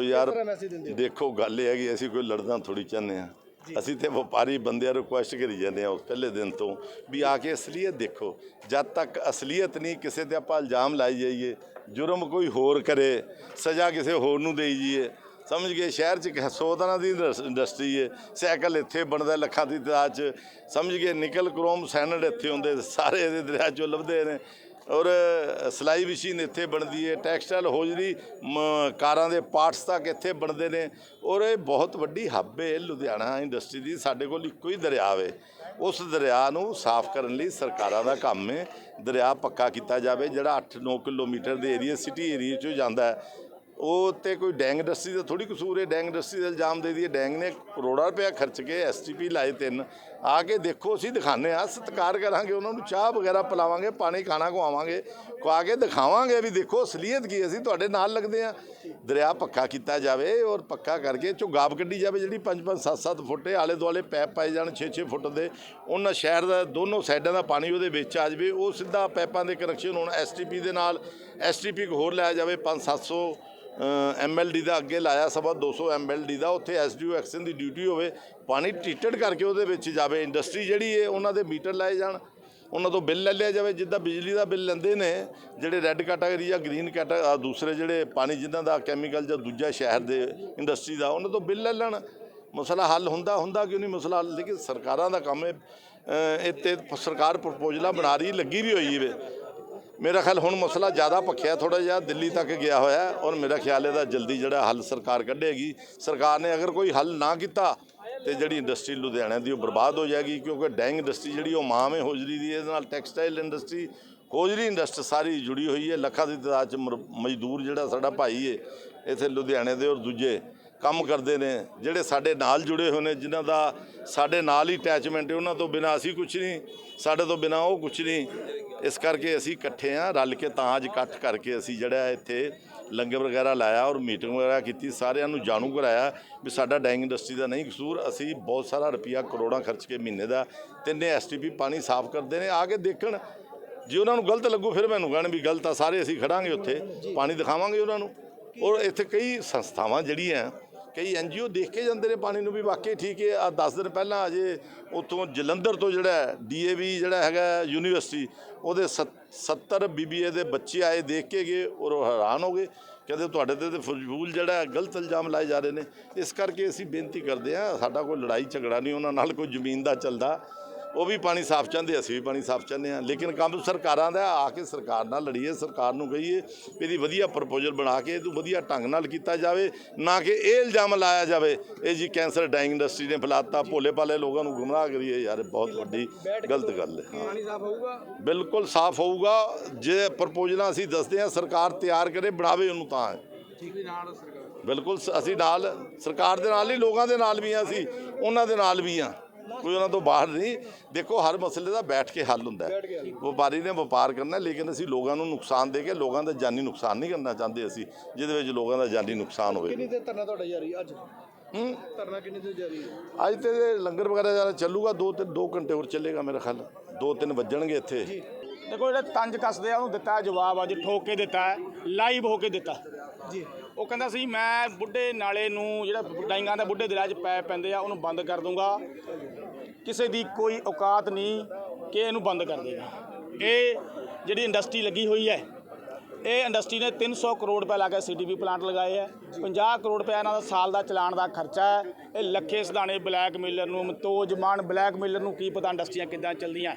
ਉਹ ਯਾਰ ਦੇਖੋ ਗੱਲ ਇਹ ਹੈ ਕਿ ਅਸੀਂ ਕੋਈ ਲੜਨਾ ਥੋੜੀ ਚਾਹੁੰਦੇ ਆ ਅਸੀਂ ਤੇ ਵਪਾਰੀ ਬੰਦਿਆਂ ਨੂੰ ਰਿਕੁਐਸਟ ਕਰੀ ਜਾਂਦੇ ਆ ਉਸ ਪਹਿਲੇ ਦਿਨ ਤੋਂ ਵੀ ਆ ਕੇ ਅਸਲੀਅਤ ਦੇਖੋ। ਜਦ ਤੱਕ ਅਸਲੀਅਤ ਨਹੀਂ ਕਿਸੇ ਤੇ ਆਪਾਂ ਇਲਜ਼ਾਮ ਲਾਈ ਜਾਈਏ ਜੁਰਮ ਕੋਈ ਹੋਰ ਕਰੇ ਸਜ਼ਾ ਕਿਸੇ ਹੋਰ ਨੂੰ ਦੇਈ ਜਾਈਏ। ਸਮਝ ਗਏ? ਸ਼ਹਿਰ 'ਚ ਇੱਕ ਸੌ ਤਰ੍ਹਾਂ ਦੀ ਇੰਡਸ- ਇੰਡਸਟਰੀ ਹੈ। ਸਾਈਕਲ ਇੱਥੇ ਬਣਦਾ ਲੱਖਾਂ ਦੀ ਤਾਦਾਦ 'ਚ। ਸਮਝ ਗਏ? ਨਿਕਲ ਕ੍ਰੋਮ ਸੈਨਡ ਇੱਥੇ ਹੁੰਦੇ ਸਾਰੇ ਇਹਦੇ ਦਰਿਆ 'ਚੋਂ ਲੱਭਦੇ ਨੇ। ਔਰ ਸਲਾਈ ਮਸ਼ੀਨ ਇੱਥੇ ਬਣਦੀ ਹੈ ਟੈਕਸਟਾਈਲ ਹੋਜਰੀ, ਮ- ਕਾਰਾਂ ਦੇ ਪਾਰਟਸ ਤੱਕ ਇੱਥੇ ਬਣਦੇ ਨੇ। ਔਰ ਇਹ ਬਹੁਤ ਵੱਡੀ ਹੱਬ ਹੈ ਲੁਧਿਆਣਾ ਇੰਡਸਟਰੀ ਦੀ, ਸਾਡੇ ਕੋਲ ਇੱਕੋ ਹੀ ਦਰਿਆ ਹੈ ਉਸ ਦਰਿਆ ਨੂੰ ਸਾਫ਼ ਕਰਨ ਲਈ ਸਰਕਾਰਾਂ ਦਾ ਕੰਮ ਹੈ ਦਰਿਆ ਪੱਕਾ ਕੀਤਾ ਜਾਵੇ, ਜਿਹੜਾ 8-9 ਕਿਲੋਮੀਟਰ ਦੇ ਏਰੀਆ ਸਿਟੀ ਏਰੀਆ 'ਚੋਂ ਜਾਂਦਾ ਹੈ। ਉਹ ਤੇ ਕੋਈ ਡੈਂਗ ਇੰਡਸਟਰੀ ਦਾ ਥੋੜੀ ਕਸੂਰ ਹੈ ਡੈਂਗ ਇੰਡਸਟਰੀ ਦਾ ਇਲਜ਼ਾਮ ਦੇ ਦਈਏ। ਡੈਂਗ ਨੇ ਕਰੋੜਾਂ ਰੁਪਇਆ ਖਰਚ ਕੇ ਐਸਟੀਪੀ ਲਾਏ ਤਿੰਨ। ਆ ਕੇ ਦੇਖੋ, ਅਸੀਂ ਦਿਖਾਣੇ ਆ ਸਤਿਕਾਰ ਕਰਾਂਗੇ, ਉਹਨਾਂ ਨੂੰ ਚਾਹ ਵਗੈਰਾ ਪਿਲਾਵਾਂਗੇ, ਪਾਣੀ ਖਾਣਾ ਖਵਾਵਾਂਗੇ। ਖਵਾ ਕੇ ਦਿਖਾਵਾਂਗੇ ਵੀ ਦੇਖੋ, ਅਸਲੀਅਤ ਕੀ ਅਸੀਂ ਤੁਹਾਡੇ ਨਾਲ ਲੱਗਦੇ ਆ ਦਰਿਆ ਪੱਕਾ ਕੀਤਾ ਜਾਵੇ ਔਰ ਪੱਕਾ ਕਰਕੇ ਝੁਗਾਬ ਕੱਢੀ ਜਾਵੇ, ਜਿਹੜੀ 5-5 7-7 ਫੁੱਟ ਆਲੇ ਦੁਆਲੇ ਪੈਪ ਪਾਏ ਜਾਣ 6-6 ਫੁੱਟ ਦੇ। ਉਹਨਾਂ ਸ਼ਹਿਰ ਦਾ, ਦੋਨੋਂ ਸਾਈਡਾਂ ਦਾ ਪਾਣੀ ਉਹਦੇ ਵਿੱਚ ਆ ਜਾਵੇ। ਉਹ ਸਿੱਧਾ ਪੈਪਾਂ ਦੇ ਕਨੈਕਸ਼ਨ ਹੋਣ ਐਸਟੀਪੀ ਦੇ ਨਾਲ ਐਸਟੀਪੀ ਹੋਰ ਲਾਇਆ ਜਾਵੇ 5-700 ਐਮਐਲਡੀ ਦਾ ਅੱਗੇ ਲਾਇਆ ਸਵਾ 200 ਐਮਐਲਡੀ ਦਾ, ਉੱਥੇ ਐਸਡੀਓ ਐਕਸ਼ਨ ਦੀ ਡਿਊਟੀ ਹੋਵੇ, ਪਾਣੀ ਟ੍ਰੀਟਡ ਕਰਕੇ ਉਹਦੇ ਵਿੱਚ ਜਾਵੇ। ਇੰਡਸਟਰੀ ਜਿਹੜੀ ਹੈ ਉਹਨਾਂ ਦੇ ਮੀਟਰ ਲਾਏ ਜਾਣ, ਉਹਨਾਂ ਤੋਂ ਬਿੱਲ ਲੈ ਲਿਆ ਜਾਵੇ। ਜਿੱਦਾਂ ਬਿਜਲੀ ਦਾ ਬਿੱਲ ਲੈਂਦੇ ਨੇ, ਜਿਹੜੇ ਰੈੱਡ ਕੈਟਾਗਰੀ ਜਾਂ ਗ੍ਰੀਨ ਕੈਟਾ ਦੂਸਰੇ ਜਿਹੜੇ ਪਾਣੀ ਜਿਨ੍ਹਾਂ ਦਾ ਕੈਮੀਕਲ ਜਾਂ ਦੂਜਾ ਸ਼ਹਿਰ ਦੇ ਇੰਡਸਟਰੀ ਦਾ, ਉਹਨਾਂ ਤੋਂ ਬਿੱਲ ਲੈ ਲੈਣ। ਮਸਲਾ ਹੱਲ ਹੁੰਦਾ ਹੁੰਦਾ ਕਿਉਂ ਨਹੀਂ ਮਸਲਾ ਹੱਲ? ਲੇਕਿਨ ਸਰਕਾਰਾਂ ਦਾ ਕੰਮ ਹੈ ਅਹ ਸਰਕਾਰ ਪ੍ਰਪੋਜ਼ਲਾਂ ਬਣਾ ਰਹੀ, ਲੱਗੀ ਵੀ ਹੋਈ ਹੈ ਮੇਰਾ ਖਿਆਲ ਹੁਣ ਮਸਲਾ ਜ਼ਿਆਦਾ ਭਖਿਆ ਥੋੜਾ ਜਿਹਾ, ਦਿੱਲੀ ਤੱਕ ਗਿਆ ਹੋਇਆ ਔਰ ਮੇਰਾ ਖਿਆਲ ਇਹਦਾ ਜਲਦੀ ਜਿਹੜਾ ਹੱਲ ਸਰਕਾਰ ਕੱਢੇਗੀ। ਸਰਕਾਰ ਨੇ ਅਗਰ ਕੋਈ ਹੱਲ ਨਾ ਕੀਤਾ ਤੇ ਜਿਹੜੀ ਇੰਡਸਟਰੀ ਲੁਧਿਆਣਾ ਦੀ ਉਹ ਬਰਬਾਦ ਹੋ ਜਾਏਗੀ ਕਿਉਂਕਿ ਡੈਂਗ ਇੰਡਸਟਰੀ ਜਿਹੜੀ ਉਹ ਮਾਂ ਹੈ ਹੋਜਰੀ ਦੀ ਇਹਦੇ ਨਾਲ ਟੈਕਸਟਾਈਲ ਇੰਡਸਟਰੀ, ਹੋਜਰੀ ਇੰਡਸਟਰੀ ਸਾਰੀ ਜੁੜੀ ਹੋਈ ਹੈ। ਲੱਖਾਂ ਦੀ ਤਾਦਾਦ ਚ ਮਜ਼ਦੂਰ ਜਿਹੜਾ ਸਾਡਾ ਭਾਈ ਹੈ ਇੱਥੇ ਲੁਧਿਆਣੇ ਦੇ ਔਰ ਦੂਜੇ ਕੰਮ ਕਰਦੇ ਨੇ, ਜਿਹੜੇ ਸਾਡੇ ਨਾਲ ਜੁੜੇ ਹੋਏ ਨੇ, ਜਿਨ੍ਹਾਂ ਦਾ ਸਾਡੇ ਨਾਲ ਹੀ ਅਟੈਚਮੈਂਟ ਹੈ, ਉਹਨਾਂ ਤੋਂ ਬਿਨਾ ਅਸੀਂ ਕੁਝ ਨਹੀਂ, ਸਾਡੇ ਤੋਂ ਬਿਨਾ ਉਹ ਕੁਝ ਨਹੀਂ। ਇਸ ਕਰਕੇ ਅਸੀਂ ਇਕੱਠੇ ਆ ਰਲ ਕੇ ਤਾਂ ਅੱਜ ਇਕੱਠ ਕਰਕੇ ਅਸੀਂ ਜਿਹੜਾ ਇੱਥੇ ਲੰਗਰ ਵਗੈਰਾ ਲਾਇਆ ਔਰ ਮੀਟਿੰਗ ਵਗੈਰਾ ਕੀਤੀ, ਸਾਰਿਆਂ ਨੂੰ ਜਾਣੂ ਕਰਾਇਆ ਵੀ ਸਾਡਾ ਡੈਂਗ ਇੰਡਸਟਰੀ ਦਾ ਨਹੀਂ ਕਸੂਰ, ਅਸੀਂ ਬਹੁਤ ਸਾਰਾ ਰੁਪਿਆ ਕਰੋੜਾਂ ਖਰਚ ਕੇ ਮਹੀਨੇ ਦਾ ਤਿੰਨੇ ਐਸਟੀਪੀ ਪਾਣੀ ਸਾਫ਼ ਕਰਦੇ ਨੇ, ਆ ਕੇ ਦੇਖਣ, ਜੇ ਉਹਨਾਂ ਨੂੰ ਗਲਤ ਲੱਗੂ ਫਿਰ ਮੈਨੂੰ ਕਹਿਣ ਵੀ ਗਲਤ ਆ, ਸਾਰੇ ਅਸੀਂ ਖੜਾਂਗੇ ਉੱਥੇ, ਪਾਣੀ ਦਿਖਾਵਾਂਗੇ ਉਹਨਾਂ ਨੂੰ। ਔਰ ਇੱਥੇ ਕਈ ਸੰਸਥਾਵਾਂ ਜਿਹੜੀਆਂ ਕਈ ਐਨਜੀਓ ਦੇਖ ਕੇ ਜਾਂਦੇ ਨੇ ਪਾਣੀ ਨੂੰ ਵੀ ਵਾਕਈ ਠੀਕ ਹੈ। ਆ 10 ਦਿਨ ਪਹਿਲਾਂ ਅਜੇ ਉੱਥੋਂ ਜਲੰਧਰ ਤੋਂ ਜਿਹੜਾ ਡੀਏਵੀ ਜਿਹੜਾ ਹੈਗਾ ਯੂਨੀਵਰਸਿਟੀ, ਉਹਦੇ 70 ਬੀਬੀਏ ਦੇ ਬੱਚੇ ਆਏ ਦੇਖ ਕੇ ਗਏ ਔਰ ਉਹ ਹੈਰਾਨ ਹੋ ਗਏ। ਕਹਿੰਦੇ ਤੁਹਾਡੇ ਤੇ ਤਾਂ ਫਜ਼ੂਲ ਜਿਹੜਾ ਗਲਤ ਇਲਜ਼ਾਮ ਲਾਏ ਜਾ ਰਹੇ ਨੇ। ਇਸ ਕਰਕੇ ਅਸੀਂ ਬੇਨਤੀ ਕਰਦੇ ਹਾਂ, ਸਾਡਾ ਕੋਈ ਲੜਾਈ ਝਗੜਾ ਨਹੀਂ, ਉਹਨਾਂ ਨਾਲ ਕੋਈ ਜ਼ਮੀਨ ਦਾ ਚੱਲਦਾ। ਉਹ ਵੀ ਪਾਣੀ ਸਾਫ਼ ਚਾਹੁੰਦੇ ਅਸੀਂ ਵੀ ਪਾਣੀ ਸਾਫ਼ ਚਾਹੁੰਦੇ ਹਾਂ। ਲੇਕਿਨ ਕੰਮ ਸਰਕਾਰਾਂ ਦਾ ਆ ਕੇ ਸਰਕਾਰ ਨਾਲ ਲੜੀਏ ਸਰਕਾਰ ਨੂੰ ਕਹੀਏ ਇਹਦੀ ਵਧੀਆ ਪ੍ਰਪੋਜ਼ਲ ਬਣਾ ਕੇ ਇਹਨੂੰ ਵਧੀਆ ਢੰਗ ਨਾਲ ਕੀਤਾ ਜਾਵੇ ਨਾ ਕਿ ਇਹ ਇਲਜ਼ਾਮ ਲਾਇਆ ਜਾਵੇ ਇਹ ਜੀ ਕੈਂਸਰ ਡਾਈਂਗ ਇੰਡਸਟਰੀ ਨੇ ਫੈਲਾਤਾ ਭੋਲੇ ਭਾਲੇ ਲੋਕਾਂ ਨੂੰ ਗੁੰਮਰਾਹ ਕਰੀਏ ਯਾਰ ਬਹੁਤ ਵੱਡੀ ਗਲਤ ਗੱਲ ਹੈ। ਪਾਣੀ ਸਾਫ਼ ਹੋਊਗਾ? ਬਿਲਕੁਲ ਸਾਫ਼ ਹੋਊਗਾ ਜੇ ਪ੍ਰਪੋਜ਼ਲਾਂ ਅਸੀਂ ਦੱਸਦੇ ਹਾਂ ਸਰਕਾਰ ਤਿਆਰ ਕਰੇ ਬਣਾਵੇ ਉਹਨੂੰ ਤਾਂ। ਹੈ ਠੀਕ ਵੀ ਨਾਲ ਸਰਕਾਰ। ਬਿਲਕੁਲ ਅਸੀਂ ਨਾਲ ਸਰਕਾਰ ਦੇ ਨਾਲ ਹੀ ਲੋਕਾਂ ਦੇ ਨਾਲ ਵੀ ਆ ਅਸੀਂ ਉਹਨਾਂ ਦੇ ਨਾਲ ਵੀ ਆ ਕੋਈ ਉਹਨਾਂ ਤੋਂ ਬਾਹਰ ਨਹੀਂ। ਦੇਖੋ ਹਰ ਮਸਲੇ ਦਾ ਬੈਠ ਕੇ ਹੱਲ ਹੁੰਦਾ ਹੈ। ਵਪਾਰੀ ਨੇ ਵਪਾਰ ਕਰਨਾ ਲੇਕਿਨ ਅਸੀਂ ਲੋਕਾਂ ਨੂੰ ਨੁਕਸਾਨ ਦੇ ਕੇ ਲੋਕਾਂ ਦਾ ਜਾਨੀ ਨੁਕਸਾਨ ਨਹੀਂ ਕਰਨਾ ਚਾਹੁੰਦੇ ਅਸੀਂ ਜਿਹਦੇ ਵਿੱਚ ਲੋਕਾਂ ਦਾ ਜਾਨੀ ਨੁਕਸਾਨ ਹੋਵੇ। ਕਿੰਨੀ ਦੇਰ ਧਰਨਾ ਤੁਹਾਡਾ ਜਾਰੀ ਅੱਜ? ਹੂੰ? ਧਰਨਾ ਕਿੰਨੀ ਦੇਰ ਜਾਰੀ ਹੈ? ਅੱਜ ਤੇ ਲੰਗਰ ਵਗੈਰਾ ਜ਼ਿਆਦਾ ਚੱਲੂਗਾ ਦੋ ਤਿੰਨ ਦੋ ਘੰਟੇ ਹੋਰ ਚੱਲੇਗਾ ਮੇਰਾ ਖਿਆਲ। ਦੋ ਤਿੰਨ ਵੱਜਣਗੇ ਇੱਥੇ। ਦੇਖੋ ਜਿਹੜੇ ਤੰਜ ਕੱਸਦੇ ਆ ਉਹਨੂੰ ਦਿੱਤਾ ਜਵਾਬ ਅੱਜ ਠੋਕ ਕੇ ਦਿੱਤਾ ਹੈ ਲਾਈਵ ਹੋ ਕੇ ਦਿੱਤਾ। ਜੀ। ਉਹ ਕਹਿੰਦਾ ਸੀ ਮੈਂ ਬੁੱਢੇ ਨਾਲੇ ਨੂੰ ਜਿਹੜਾ ਡਾਈਂਗਾਂ ਦੇ ਬੁੱਢੇ ਦਰਿਆ 'ਚ ਪੈ ਪੈਂਦੇ ਆ ਉਹਨੂੰ ਬੰਦ ਕਰ ਦੂੰਗਾ। ਕਿਸੇ ਦੀ ਕੋਈ ਔਕਾਤ ਨਹੀਂ ਕਿ ਇਹਨੂੰ ਬੰਦ ਕਰ ਦੇਗਾ ਇਹ ਜਿਹੜੀ ਇੰਡਸਟਰੀ ਲੱਗੀ ਹੋਈ ਹੈ ਇਹ ਇੰਡਸਟਰੀ ਨੇ 300 ਕਰੋੜ ਰੁਪਏ ਲਾ ਕੇ ਸੀਟੀਪੀ ਪਲਾਂਟ ਲਗਾਏ ਹੈ 50 ਕਰੋੜ ਰੁਪਏ ਇਹਨਾਂ ਦਾ ਸਾਲ ਦਾ ਚਲਾਨ ਦਾ ਖਰਚਾ ਹੈ। ਇਹ ਲੱਖੇ ਸਦਾਣੇ ਬਲੈਕ ਮੇਲਰ ਨੂੰ ਮਤੋਜਮਾਨ ਬਲੈਕ ਮੇਲਰ ਨੂੰ ਕੀ ਪਤਾ ਇੰਡਸਟਰੀਆਂ ਕਿੱਦਾਂ ਚੱਲਦੀਆਂ।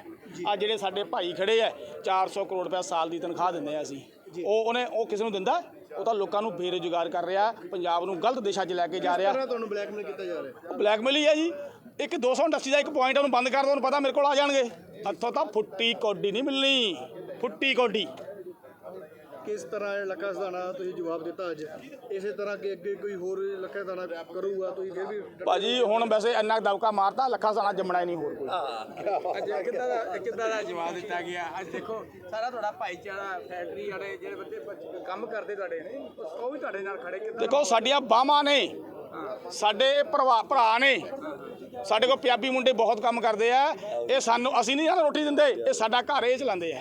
ਆ ਜਿਹੜੇ ਸਾਡੇ ਭਾਈ ਖੜੇ ਆ 400 ਕਰੋੜ ਰੁਪਏ ਸਾਲ ਦੀ ਤਨਖਾਹ ਦਿੰਦੇ ਆ ਅਸੀਂ। ਉਹ ਉਹਨੇ ਉਹ ਕਿਸੇ ਨੂੰ ਦਿੰਦਾ? ਉਹ ਤਾਂ ਲੋਕਾਂ ਨੂੰ ਬੇਰੁਜ਼ਗਾਰ ਕਰ ਰਿਹਾ ਪੰਜਾਬ ਨੂੰ ਗਲਤ ਦਿਸ਼ਾ 'ਚ ਲੈ ਕੇ ਜਾ ਰਿਹਾ। ਤੁਹਾਨੂੰ ਬਲੈਕਮੇਲ ਕੀਤਾ ਜਾ ਰਿਹਾ? ਬਲੈਕਮੇਲ ਹੀ ਹੈ ਜੀ। ਇੱਕ 200 ਇੰਡਸਟਰੀ ਦਾ ਇੱਕ ਪੁਆਇੰਟ ਉਹਨੂੰ ਬੰਦ ਕਰ ਦੋ ਉਹਨੂੰ ਪਤਾ ਮੇਰੇ ਕੋਲ ਆ ਜਾਣਗੇ। ਹੱਥੋਂ ਤਾਂ ਫੁੱਟੀ ਕੋਡੀ ਨਹੀਂ ਮਿਲਣੀ। ਫੁੱਟੀ ਕੋਡੀ। ਕਿਸ ਤਰ੍ਹਾਂ ਇਹ ਲੱਖਾ ਸਦਾਣਾ ਤੁਸੀਂ ਜਵਾਬ ਦਿੱਤਾ ਅੱਜ? ਇਸੇ ਤਰ੍ਹਾਂ ਕਿ ਅੱਗੇ ਕੋਈ ਹੋਰ ਲੱਖਾ ਸਦਾਣਾ ਕਰੂਗਾ ਤੁਸੀਂ ਫਿਰ ਵੀ ਭਾਜੀ ਹੁਣ ਵੈਸੇ ਇੰਨਾ ਕੁ ਦਬਕਾ ਮਾਰਤਾ ਲੱਖਾਂ ਸਾਣਾ ਜੰਮਣਾ ਹੀ ਨਹੀਂ ਹੋਰ ਕੋਈ। ਅੱਜ ਕਿੱਦਾਂ ਦਾ ਕਿੱਦਾਂ ਦਾ ਜਵਾਬ ਦਿੱਤਾ ਗਿਆ? ਅੱਜ ਦੇਖੋ ਸਾਰਾ ਤੁਹਾਡਾ ਭਾਈਚਾਰਾ ਫੈਕਟਰੀ ਵਾਲੇ ਜਿਹੜੇ ਬੰਦੇ ਕੰਮ ਕਰਦੇ ਤੁਹਾਡੇ ਨੇ ਉਹ ਵੀ ਤੁਹਾਡੇ ਨਾਲ ਖੜੇ ਕਿੱਦਾਂ ਦੇਖੋ ਸਾਡੀਆਂ ਬਾਹਾਂ ਨੇ ਸਾਡੇ ਭਰਾ ਭਰਾ ਨੇ ਸਾਡੇ ਕੋਲ ਪੰਜਾਬੀ ਮੁੰਡੇ ਬਹੁਤ ਕੰਮ ਕਰਦੇ ਆ। ਇਹ ਸਾਨੂੰ ਅਸੀਂ ਨਹੀਂ ਇਹਨਾਂ ਰੋਟੀ ਦਿੰਦੇ ਇਹ ਸਾਡਾ ਘਰ ਇਹ ਚਲਾਉਂਦੇ ਆ।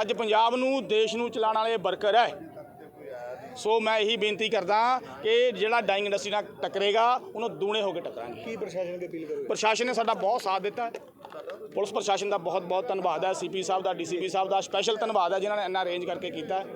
ਅੱਜ ਪੰਜਾਬ ਨੂੰ ਦੇਸ਼ ਨੂੰ ਚਲਾਉਣ ਵਾਲੇ ਵਰਕਰ ਹੈ ਸੋ ਮੈਂ ਇਹੀ ਬੇਨਤੀ ਕਰਦਾ ਕਿ ਜਿਹੜਾ ਡਾਈਂਗ ਇੰਡਸਟਰੀ ਨਾਲ ਟੱਕਰੇਗਾ ਉਹਨੂੰ ਦੂਣੇ ਹੋ ਕੇ ਟੱਕਰਾਂਗੇ। ਕੀ ਪ੍ਰਸ਼ਾਸਨ ਅੱਗੇ ਅਪੀਲ ਕਰੋਗੇ? ਪ੍ਰਸ਼ਾਸਨ ਨੇ ਸਾਡਾ ਬਹੁਤ ਸਾਥ ਦਿੱਤਾ। ਹੈ। ਪੁਲਿਸ ਪ੍ਰਸ਼ਾਸਨ ਦਾ ਬਹੁਤ ਬਹੁਤ ਧੰਨਵਾਦ ਹੈ। ਸੀਪੀ ਸਾਹਿਬ ਦਾ ਡੀਸੀਪੀ ਸਾਹਿਬ ਦਾ ਸਪੈਸ਼ਲ ਧੰਨਵਾਦ ਹੈ ਜਿਨ੍ਹਾਂ ਨੇ ਇੰਨਾ ਅਰੇਂਜ ਕਰਕੇ ਕੀਤਾ। ਹੈ।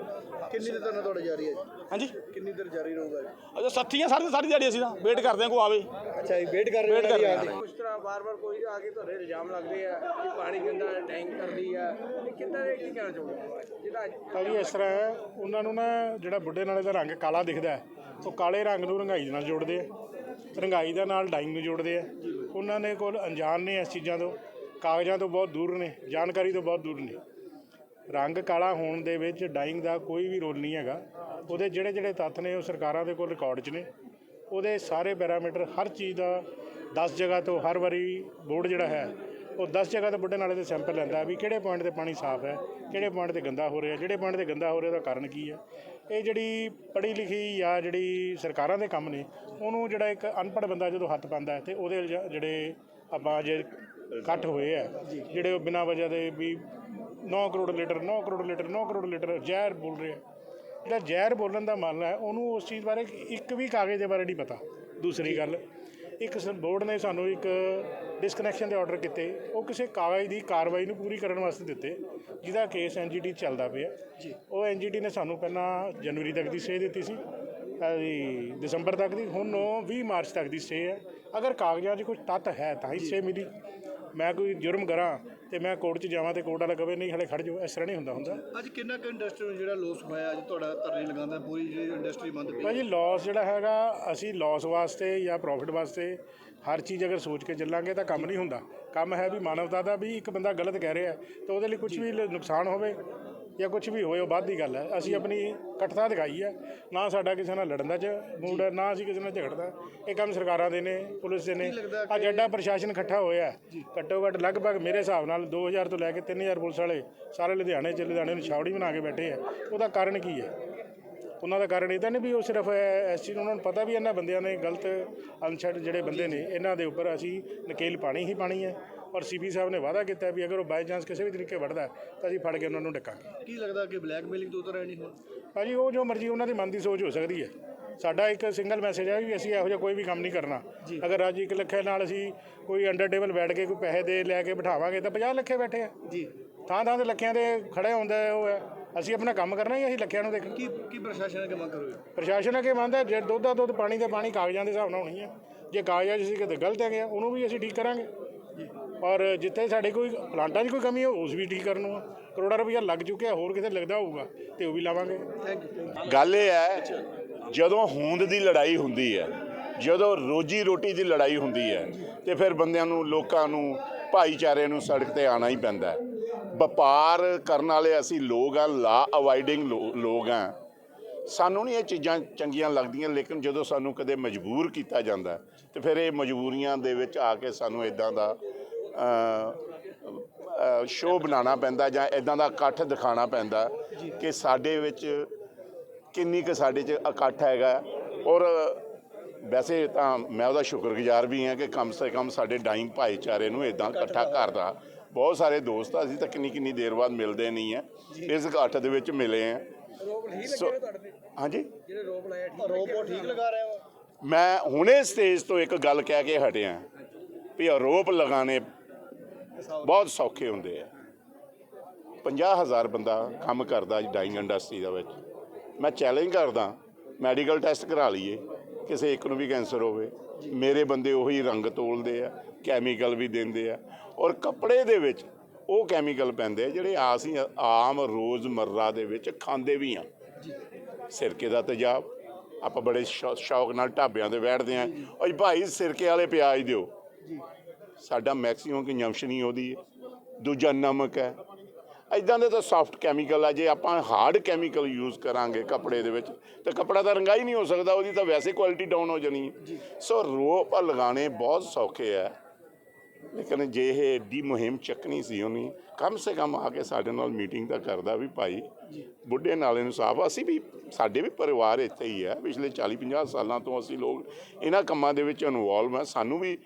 ਕਿੰਨੀ ਦੇਰ ਤੱਕ ਤੁਹਾਡਾ ਜਾਰੀ ਹੈ ਜੀ? ਹਾਂਜੀ। ਕਿੰਨੀ ਦੇਰ ਜਾਰੀ ਰਹੂਗਾ ਜੀ? ਅਜੇ ਸਾਥੀਆਂ ਸਾਰੇ ਸਾਰੀ ਦਿਹਾੜੀ ਅਸੀਂ ਤਾਂ ਵੇਟ ਕਰਦੇ ਹਾਂ ਕੋ ਆਵੇ। ਅੱਛਾ ਜੀ ਵੇਟ ਕਰ ਰਹੇ Wait ਕਰ ਰਹੇ ਹੋ। ਤਰ੍ਹਾਂ ਵਾਰ-ਵਾਰ ਕੋਈ ਆ ਕੇ ਤੁਹਾਡੇ ਇਲਜ਼ਾਮ ਲੱਗਦੇ ਆ ਕਿ ਪਾਣੀ ਗੰਦਾ ਟੈਂਕ ਕਰਦੀ ਆ। ਇਹ ਕਿੱਦਾਂ ਦੇ ਕੀ ਕਹਿਣਾ ਚਾਹੁੰਦੇ ਜਿਹਦਾ ਭਾਜੀ ਇਸ ਤਰ੍ਹਾਂ ਹੈ ਉਹਨਾਂ ਨੂੰ ਨਾ ਜਿਹੜਾ ਬੁੱਢੇ ਨਾਲੇ ਦਾ ਰੰਗ ਕਾਲਾ ਦਿਖਦਾ ਹੈ ਉਹ ਕਾਲੇ ਰੰਗ ਨੂੰ ਰੰਗਾਈ ਦੇ ਨਾਲ ਜੋੜਦੇ ਆ। ਰੰਗਾਈ ਦਾ ਨਾਲ ਡਾਈਂਗ ਨੂੰ ਜੋੜਦੇ ਆ। ਉਹਨਾਂ ਦੇ ਕੋਲ ਅਣਜਾਣ ਨੇ ਇਸ ਚੀਜ਼ਾਂ ਤੋਂ ਕਾਗਜ਼ਾਂ ਤੋਂ ਬਹੁਤ ਦੂਰ ਨੇ ਜਾਣਕਾਰੀ ਤੋਂ ਬਹੁਤ ਦੂਰ ਨੇ। ਰੰਗ ਕਾਲਾ ਹੋਣ ਦੇ ਵਿੱਚ ਡਾਈਂਗ ਦਾ ਕੋਈ ਵੀ ਰੋਲ ਨਹੀਂ ਹੈਗਾ। ਉਹਦੇ ਜਿਹੜੇ ਜਿਹੜੇ ਤੱਥ ਨੇ ਉਹ ਸਰਕਾਰਾਂ ਦੇ ਕੋਲ ਰਿਕਾਰਡ 'ਚ ਨੇ। ਉਹਦੇ ਸਾਰੇ ਪੈਰਾਮੀਟਰ ਹਰ ਚੀਜ਼ ਦਾ 10 ਜਗ੍ਹਾ ਤੋਂ ਹਰ ਵਾਰੀ ਬੋਰਡ ਜਿਹੜਾ ਹੈ ਉਹ 10 ਜਗ੍ਹਾ ਤੋਂ ਬੁੱਢੇ ਨਾਲੇ ਦੇ ਸੈਂਪਲ ਲੈਂਦਾ ਵੀ ਕਿਹੜੇ ਪੁਆਇੰਟ ਤੇ ਪਾਣੀ ਸਾਫ਼ ਹੈ ਕਿਹੜੇ ਪੁਆਇੰਟ ਤੇ ਗੰਦਾ ਹੋ ਰਿਹਾ ਜਿਹੜੇ ਪੁਆਇੰਟ ਤੇ ਗੰਦਾ ਹੋ ਰਿਹਾ ਉਹਦਾ ਕਾਰਨ ਕੀ ਹੈ। ਇਹ ਜਿਹੜੀ ਪੜ੍ਹੀ ਲਿਖੀ ਜਾਂ ਜਿਹੜੀ ਸਰਕਾਰਾਂ ਦੇ ਕੰਮ ਨੇ ਉਹਨੂੰ ਜਿਹੜਾ ਇੱਕ ਅਨਪੜ੍ਹ ਬੰਦਾ ਜਦੋਂ ਹੱਥ ਪਾਉਂਦਾ ਹੈ ਤੇ ਉਹਦੇ ਜਿਹੜੇ ਆਪਾਂ ਜੇ ਇਕੱਠ ਹੋਏ ਆ ਜਿਹੜੇ ਉਹ ਬਿਨਾਂ ਵਜ੍ਹਾ ਦੇ ਵੀ 9 crore litre 9 crore litre 9 crore litre ਜ਼ਹਿਰ ਬੋਲ ਰਹੇ। ਜਿਹੜਾ ਜ਼ਹਿਰ ਬੋਲਣ ਦਾ ਮਨ ਹੈ ਉਹਨੂੰ ਉਸ ਚੀਜ਼ ਬਾਰੇ ਇੱਕ ਵੀ ਕਾਗਜ਼ ਦੇ ਬਾਰੇ ਨਹੀਂ ਪਤਾ। ਦੂਸਰੀ ਗੱਲ ਇੱਕ ਸ- ਬੋਰਡ ਨੇ ਸਾਨੂੰ ਇੱਕ ਡਿਸਕਨੈਕਸ਼ਨ ਦੇ ਆਰਡਰ ਕੀਤੇ। ਉਹ ਕਿਸੇ ਕਾਗਜ਼ ਦੀ ਕਾਰਵਾਈ ਨੂੰ ਪੂਰੀ ਕਰਨ ਵਾਸਤੇ ਦਿੱਤੇ ਜਿਹਦਾ ਕੇਸ ਐਨਜੀਟੀ ਚੱਲਦਾ ਪਿਆ। ਉਹ ਐਨਜੀਟੀ ਨੇ ਸਾਨੂੰ ਪਹਿਲਾਂ ਜਨਵਰੀ ਤੱਕ ਦੀ ਸਟੇ ਦਿੱਤੀ ਸੀ ਇਹਦੀ ਦਸੰਬਰ ਤੱਕ ਦੀ ਹੁਣ ਉਹ 20 ਮਾਰਚ ਤੱਕ ਦੀ ਸਟੇ ਹੈ। ਅਗਰ ਕਾਗਜ਼ਾਂ 'ਚ ਕੁਝ ਤੱਤ ਹੈ ਤਾਂ ਹੀ ਸਟੇ ਮਿਲੀ। ਮੈਂ ਕੋਈ ਜੁਰਮ ਕਰਾਂ ਤੇ ਮੈਂ ਕੋਰਟ 'ਚ ਜਾਵਾਂ ਤੇ ਕੋਰਟ ਵਾਲਾ ਕਵੇ ਨਹੀਂ ਹਲੇ ਖੜ ਜਾਓ। ਇਸ ਤਰ੍ਹਾਂ ਨਹੀਂ ਹੁੰਦਾ ਹੁੰਦਾ। ਅੱਜ ਕਿੰਨਾ ਕੁ ਇੰਡਸਟਰੀ ਨੂੰ ਜਿਹੜਾ ਲੋਸ ਹੋਇਆ ਅੱਜ ਤੁਹਾਡਾ ਧਰਨੇ ਲਗਾਉਂਦਾ ਪੂਰੀ ਜਿਹੜੀ ਇੰਡਸਟਰੀ ਬੰਦ ਪਈ। ਭਾਜੀ ਲਾਸ ਜਿਹੜਾ ਹੈਗਾ ਅਸੀਂ ਲਾਸ ਵਾਸਤੇ ਜਾਂ ਪ੍ਰੋਫਿਟ ਵਾਸਤੇ ਹਰ ਚੀਜ਼ ਅਗਰ ਸੋਚ ਕੇ ਚੱਲਾਂਗੇ ਤਾਂ ਕੰਮ ਨਹੀਂ ਹੁੰਦਾ। ਕੰਮ ਹੈ ਵੀ ਮਾਨਵਤਾ ਦਾ ਵੀ ਇੱਕ ਬੰਦਾ ਗਲਤ ਕਹਿ ਰਿਹਾ ਤਾਂ ਉਹਦੇ ਲਈ ਕੁਝ ਵੀ ਨੁਕਸਾਨ ਹੋਵੇ। ਜਾਂ ਕੁਝ ਵੀ ਹੋਏ ਉਹ ਬਾਅਦ ਦੀ ਗੱਲ ਹੈ। ਅਸੀਂ ਆਪਣੀ ਇਕੱਠਤਾ ਦਿਖਾਈ ਹੈ। ਨਾ ਸਾਡਾ ਕਿਸੇ ਨਾਲ ਲੜਨ ਦਾ ਚ ਮੂਡ ਹੈ ਨਾ ਅਸੀਂ ਕਿਸੇ ਨਾਲ ਝਗੜਦਾ। ਇਹ ਕੰਮ ਸਰਕਾਰਾਂ ਦੇ ਨੇ ਪੁਲਿਸ ਦੇ ਨੇ। ਅੱਜ ਐਡਾ ਪ੍ਰਸ਼ਾਸਨ ਇਕੱਠਾ ਹੋਇਆ। ਘੱਟੋ ਘੱਟ ਲਗਭਗ ਮੇਰੇ ਹਿਸਾਬ ਨਾਲ 2000 ਤੋਂ ਲੈ ਕੇ 3000 ਪੁਲਿਸ ਵਾਲੇ ਸਾਰੇ ਲੁਧਿਆਣੇ ਚ ਲੁਧਿਆਣੇ ਨੂੰ ਛਾਵੜੀ ਬਣਾ ਕੇ ਬੈਠੇ ਆ ਉਹਦਾ ਕਾਰਨ ਕੀ ਹੈ? ਉਹਨਾਂ ਦਾ ਕਾਰਨ ਇਹ ਤਾਂ ਨਹੀਂ ਵੀ ਉਹ ਸਿਰਫ ਨੂੰ ਉਹਨਾਂ ਨੂੰ ਪਤਾ ਵੀ ਇਹਨਾਂ ਬੰਦਿਆਂ ਨੇ ਗਲਤ ਅਨਸੈਟ ਜਿਹੜੇ ਬੰਦੇ ਨੇ ਇਹਨਾਂ ਦੇ ਉੱਪਰ ਅਸੀਂ ਨਕੇਲ ਪਾਣੀ ਹੀ ਪਾਣੀ ਹੈ। ਔਰ ਸੀਪੀ ਸਾਹਿਬ ਨੇ ਵਾਅਦਾ ਕੀਤਾ ਵੀ ਅਗਰ ਉਹ ਬਾਈ ਚਾਂਸ ਕਿਸੇ ਵੀ ਤਰੀਕੇ ਵੜਦਾ ਹੈ, ਤਾਂ ਅਸੀਂ ਫੜ ਕੇ ਉਹਨਾਂ ਨੂੰ ਡੱਕਾਂਗੇ। ਕੀ ਲੱਗਦਾ ਕਿ ਬਲੈਕਮੇਲਿੰਗ ਤੋਂ ਉਤਰ ਆਏ ਨਹੀਂ ਹੁਣ? ਭਾਜੀ ਉਹ ਜੋ ਮਰਜ਼ੀ ਉਹਨਾਂ ਦੀ ਮਨ ਦੀ ਸੋਚ ਹੋ ਸਕਦੀ ਹੈ। ਸਾਡਾ ਇੱਕ ਸਿੰਗਲ ਮੈਸੇਜ ਹੈ ਵੀ ਅਸੀਂ ਇਹੋ ਜਿਹਾ ਕੋਈ ਵੀ ਕੰਮ ਨਹੀਂ ਕਰਨਾ। ਅਗਰ ਅੱਜ ਇੱਕ ਲੱਖੇ ਨਾਲ ਅਸੀਂ ਕੋਈ ਅੰਡਰ ਟੇਬਲ ਬੈਠ ਕੇ ਕੋਈ ਪੈਸੇ ਦੇ ਲੈ ਕੇ ਬਿਠਾਵਾਂਗੇ ਤਾਂ 50 ਲੱਖੇ ਬੈਠੇ ਆ। ਜੀ। ਥਾਂ ਥਾਂ ਤੇ ਲੱਖਿਆਂ ਦੇ ਖੜੇ ਹੁੰਦਾ ਉਹ ਹੈ। ਅਸੀਂ ਆਪਣਾ ਕੰਮ ਕਰਨਾ ਹੀ ਅਸੀਂ ਲੱਖਿਆਂ ਨੂੰ ਦੇਖਣਾ। ਕੀ ਕੀ ਪ੍ਰਸ਼ਾਸਨ ਅੱਗੇ ਮੰਗ ਕਰੋਗੇ? ਪ੍ਰਸ਼ਾਸਨ ਅੱਗੇ ਮੰਨਦਾ ਜੇ ਦੁੱਧ ਦਾ ਦੁੱਧ ਪਾਣੀ ਦਾ ਪਾਣੀ ਕਾਗਜ਼ਾਂ ਦੇ ਹਿਸਾਬ ਨਾਲ ਹੋਣੀ ਹੈ ਜੇ ਕਾਗਜ਼ਾਂ 'ਚ ਅਸੀਂ ਕਿਤੇ ਗਲਤ ਹੈਗੇ ਉਹਨੂੰ ਵੀ ਅਸੀਂ ਠੀਕ ਕਰਾਂਗੇ। ਔਰ ਜਿੱਥੇ ਸਾਡੇ ਕੋਈ ਪਲਾਂਟਾਂ 'ਚ ਕੋਈ ਕਮੀ ਹੋ ਉਸ ਵੀ ਠੀਕ ਕਰਨ ਨੂੰ ਆ। ਕਰੋੜਾਂ ਰੁਪਈਆ ਲੱਗ ਚੁੱਕਿਆ ਹੋਰ ਕਿਤੇ ਲੱਗਦਾ ਹੋਊਗਾ ਤੇ ਉਹ ਵੀ ਲਾਵਾਂਗੇ। ਗੱਲ ਇਹ ਹੈ ਜਦੋਂ ਹੋਂਦ ਦੀ ਲੜਾਈ ਹੁੰਦੀ ਹੈ ਜਦੋਂ ਰੋਜੀ ਰੋਟੀ ਦੀ ਲੜਾਈ ਹੁੰਦੀ ਹੈ ਤੇ ਫਿਰ ਬੰਦਿਆਂ ਨੂੰ ਲੋਕਾਂ ਨੂੰ ਭਾਈਚਾਰੇ ਨੂੰ ਸੜਕ ਤੇ ਆਣਾ ਹੀ ਪੈਂਦਾ ਹੈ। ਵਪਾਰ ਕਰਨ ਵਾਲੇ ਅਸੀਂ ਲੋਕ ਆ ਲਾ ਅਵਾਇਡਿੰਗ ਲੋਕ ਆ। ਸਾਨੂੰ ਨਹੀਂ ਇਹ ਚੀਜ਼ਾਂ ਚੰਗੀਆਂ ਲੱਗਦੀਆਂ ਲੇਕਿਨ ਜਦੋਂ ਸਾਨੂੰ ਕਦੇ ਮਜਬੂਰ ਕੀਤਾ ਜਾਂਦਾ ਹੈ, ਤੇ ਫਿਰ ਇਹ ਮਜਬੂਰੀਆਂ ਦੇ ਵਿੱਚ ਆ ਕੇ ਸਾਨੂੰ ਇਦਾਂ ਦਾ ਸ਼ੋਅ ਬਣਾਉਣਾ ਪੈਂਦਾ ਜਾਂ ਇਦਾਂ ਦਾ ਇਕੱਠ ਦਿਖਾਉਣਾ ਪੈਂਦਾ ਕਿ ਸਾਡੇ ਵਿੱਚ ਕਿੰਨੀ ਕੁ ਸਾਡੇ 'ਚ ਇਕੱਠ ਹੈਗਾ। ਔਰ ਵੈਸੇ ਤਾਂ ਮੈਂ ਉਹਦਾ ਸ਼ੁਕਰਗੁਜ਼ਾਰ ਵੀ ਹਾਂ ਕਿ ਕਮ ਸੇ ਕਮ ਸਾਡੇ ਡਾਈਂਗ ਭਾਈਚਾਰੇ ਨੂੰ ਇਦਾਂ ਇਕੱਠਾ ਕਰਦਾ। ਬਹੁਤ ਸਾਰੇ ਦੋਸਤ ਆ ਅਸੀਂ ਤਾਂ ਕਿੰਨੀ ਕਿੰਨੀ ਦੇਰ ਬਾਅਦ ਮਿਲਦੇ ਨਹੀਂ ਆ ਇਸ ਇਕੱਠ ਦੇ ਵਿੱਚ ਮਿਲੇ ਆ ਹਾਂਜੀ? ਜਿਹੜੇ ਰੋਪ ਲਾਇਆ ਠੀਕ ਰੋਬੋ ਠੀਕ ਲਗਾ ਰਿਹਾ ਵਾ ਮੈਂ ਹੁਣੇ ਸਟੇਜ ਤੋਂ ਇੱਕ ਗੱਲ ਕਹਿ ਕੇ ਹਟਿਆ। ਵੀ ਆਰੋਪ ਲਗਾਣੇ ਬਹੁਤ ਸੌਖੇ ਹੁੰਦੇ ਆ। 50000 ਬੰਦਾ ਕੰਮ ਕਰਦਾ ਜੀ ਡਾਈਂਗ ਇੰਡਸਟਰੀ ਦੇ ਵਿੱਚ। ਮੈਂ ਚੈਲੰਜ ਕਰਦਾ ਮੈਡੀਕਲ ਟੈਸਟ ਕਰਾ ਲਈਏ, ਕਿਸੇ ਇੱਕ ਨੂੰ ਵੀ ਕੈਂਸਰ ਹੋਵੇ। ਮੇਰੇ ਬੰਦੇ ਉਹੀ ਰੰਗ ਤੋਲਦੇ ਆ ਕੈਮੀਕਲ ਵੀ ਦਿੰਦੇ ਆ। ਔਰ ਕੱਪੜੇ ਦੇ ਵਿੱਚ ਉਹ ਕੈਮੀਕਲ ਪੈਂਦੇ ਆ ਜਿਹੜੇ ਅਸੀਂ ਆਮ ਰੋਜ਼ਮਰਰਾ ਦੇ ਵਿੱਚ ਖਾਂਦੇ ਵੀ ਆ। ਸਿਰਕੇ ਦਾ ਤੇਜ਼ਾਬ, ਆਪਾਂ ਬੜੇ ਸ਼ੌ- ਸ਼ੌਕ ਨਾਲ ਢਾਬਿਆਂ ਤੇ ਬੈਠਦੇ ਆਂ। ਓਏ ਭਾਈ ਸਿਰਕੇ ਵਾਲੇ ਪਿਆਜ਼ ਦਿਓ। ਸਾਡਾ ਮੈਕਸਿਮਮ ਕੰਜੰਪਸ਼ਨ ਹੀ ਉਹਦੀ ਹੈ ਦੂਜਾ ਨਮਕ ਹੈ। ਇਦਾਂ ਦੇ ਤਾਂ ਸੌਫਟ ਕੈਮੀਕਲ ਆ, ਜੇ ਆਪਾਂ ਹਾਰਡ ਕੈਮੀਕਲ ਯੂਜ਼ ਕਰਾਂਗੇ ਕੱਪੜੇ ਦੇ ਵਿੱਚ, ਤੇ ਕੱਪੜਾ ਤਾਂ ਰੰਗਾ ਹੀ ਨਹੀਂ ਹੋ ਸਕਦਾ, ਉਹਦੀ ਤਾਂ ਵੈਸੇ ਕੁਆਲਿਟੀ ਡਾਊਨ ਹੋ ਜਾਣੀ ਹੈ। ਸੋ ਰੋਪ ਲਗਾਣੇ ਬਹੁਤ ਸੌਖੇ ਆ। ਲੇਕਿਨ ਜੇ ਇਹ ਏਡੀ ਮੁਹਿੰਮ ਚੱਕਣੀ ਸੀ ਉਹਨੇ, ਕਮ ਸੇ ਕਮ ਆ ਕੇ ਸਾਡੇ ਨਾਲ ਮੀਟਿੰਗ ਤਾਂ ਕਰਦਾ ਵੀ ਭਾਈ, ਬੁੱਢੇ ਨਾਲੇ ਨੂੰ ਸਾਫ਼, ਅਸੀਂ ਵੀ, ਸਾਡੇ ਵੀ ਪਰਿਵਾਰ ਇੱਥੇ ਹੀ ਹੈ ਪਿਛਲੇ 40 50 ਸਾਲਾਂ ਤੋਂ ਅਸੀਂ ਲੋਕ ਇਹਨਾਂ ਕੰਮਾਂ ਦੇ ਵਿੱਚ ਇਨਵੋਲਵ ਹਾਂ ਸਾਨੂੰ ਵੀ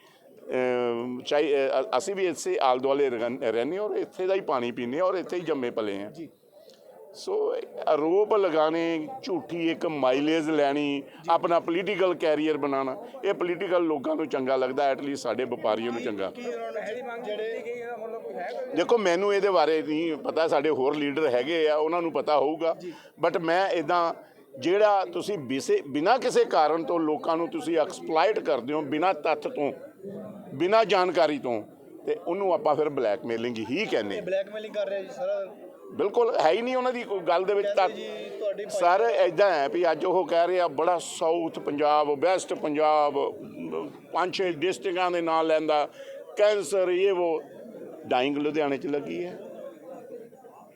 ਚਾਹੀ ਅਸੀਂ ਵੀ ਇੱਥੇ ਆਲ ਦੁਆਲੇ ਰਹਿੰ- ਰਹਿੰਦੇ ਹਾਂ ਔਰ ਇੱਥੇ ਦਾ ਹੀ ਪਾਣੀ ਪੀਂਦੇ ਔਰ ਇੱਥੇ ਹੀ ਜੰਮੇ ਪਲੇ ਹਾਂ। ਸੋ ਆਰੋਪ ਲਗਾਣੇ ਝੂਠੀ ਇੱਕ ਮਾਈਲੇਜ ਲੈਣੀ ਆਪਣਾ ਪੋਲੀਟੀਕਲ ਕੈਰੀਅਰ ਬਣਾਉਣਾ ਇਹ ਪੋਲੀਟੀਕਲ ਲੋਕਾਂ ਨੂੰ ਚੰਗਾ ਲੱਗਦਾ ਐਟਲੀਸਟ ਸਾਡੇ ਵਪਾਰੀਆਂ ਨੂੰ ਚੰਗਾ। ਦੇਖੋ ਮੈਨੂੰ ਇਹਦੇ ਬਾਰੇ ਨਹੀਂ ਪਤਾ ਸਾਡੇ ਹੋਰ ਲੀਡਰ ਹੈਗੇ ਆ ਉਹਨਾਂ ਨੂੰ ਪਤਾ ਹੋਊਗਾ। ਬਟ ਮੈਂ ਇਦਾਂ ਜਿਹੜਾ ਤੁਸੀਂ ਬਿਨਾਂ ਕਿਸੇ ਕਾਰਨ ਤੋਂ ਲੋਕਾਂ ਨੂੰ ਤੁਸੀਂ ਐਕਸਪਲੋਇਟ ਕਰਦੇ ਹੋ ਬਿਨਾਂ ਤੱਥ ਤੋਂ ਬਿਨਾਂ ਜਾਣਕਾਰੀ ਤੋਂ ਤੇ ਉਹਨੂੰ ਆਪਾਂ ਫਿਰ ਬਲੈਕਮੇਲਿੰਗ ਹੀ ਕਹਿੰਦੇ ਬਲੈਕਮੇਲਿੰਗ ਕਰ ਰਿਹਾ ਜੀ ਸਾਰਾ। ਬਿਲਕੁਲ ਹੈ ਹੀ ਨਹੀਂ ਉਹਨਾਂ ਦੀ ਕੋਈ ਗੱਲ ਦੇ ਵਿੱਚ ਤੁਹਾਡੀ ਸਰ ਐਦਾਂ ਹੈ ਵੀ ਅੱਜ ਉਹ ਕਹਿ ਰਹੇ ਬੜਾ ਸਾਊਥ ਪੰਜਾਬ ਵੈਸਟ ਪੰਜਾਬ ਪੰਜ ਛੇ ਡਿਸਟ੍ਰਿਕਟਾਂ ਦੇ ਨਾਂ ਲੈਂਦਾ ਕੈਂਸਰ ਇਹ ਉਹ ਡਾਈਂਗ ਲੁਧਿਆਣੇ 'ਚ ਲੱਗੀ ਹੈ।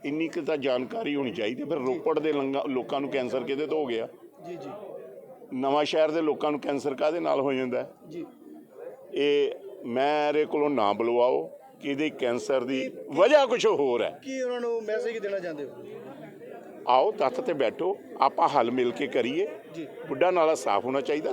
ਇੰਨੀ ਕੁ ਤਾਂ ਜਾਣਕਾਰੀ ਹੋਣੀ ਚਾਹੀਦੀ ਫਿਰ ਰੋਪੜ ਦੇ ਲੋਕਾਂ ਨੂੰ ਕੈਂਸਰ ਕਿਹਦੇ ਤੋਂ ਹੋ ਗਿਆ? ਜੀ ਜੀ। ਨਵਾਂ ਸ਼ਹਿਰ ਦੇ ਲੋਕਾਂ ਨੂੰ ਕੈਂਸਰ ਕਾਹਦੇ ਨਾਲ ਹੋ ਜਾਂਦਾ? ਜੀ। ਇਹ ਮੇਰੇ ਕੋਲੋਂ ਨਾ ਬੁਲਵਾਓ ਕਿ ਇਹਦੇ ਕੈਂਸਰ ਦੀ ਵਜ੍ਹਾ ਕੁਝ ਹੋਰ ਹੈ। ਕੀ ਉਹਨਾਂ ਨੂੰ ਮੈਸੇਜ ਦੇਣਾ ਚਾਹੁੰਦੇ ਹੋ? ਆਓ ਤੱਥ ਤੇ ਬੈਠੋ ਆਪਾਂ ਹੱਲ ਮਿਲ ਕੇ ਕਰੀਏ। ਜੀ। ਬੁੱਢਾ ਨਾਲਾ ਸਾਫ਼ ਹੋਣਾ ਚਾਹੀਦਾ।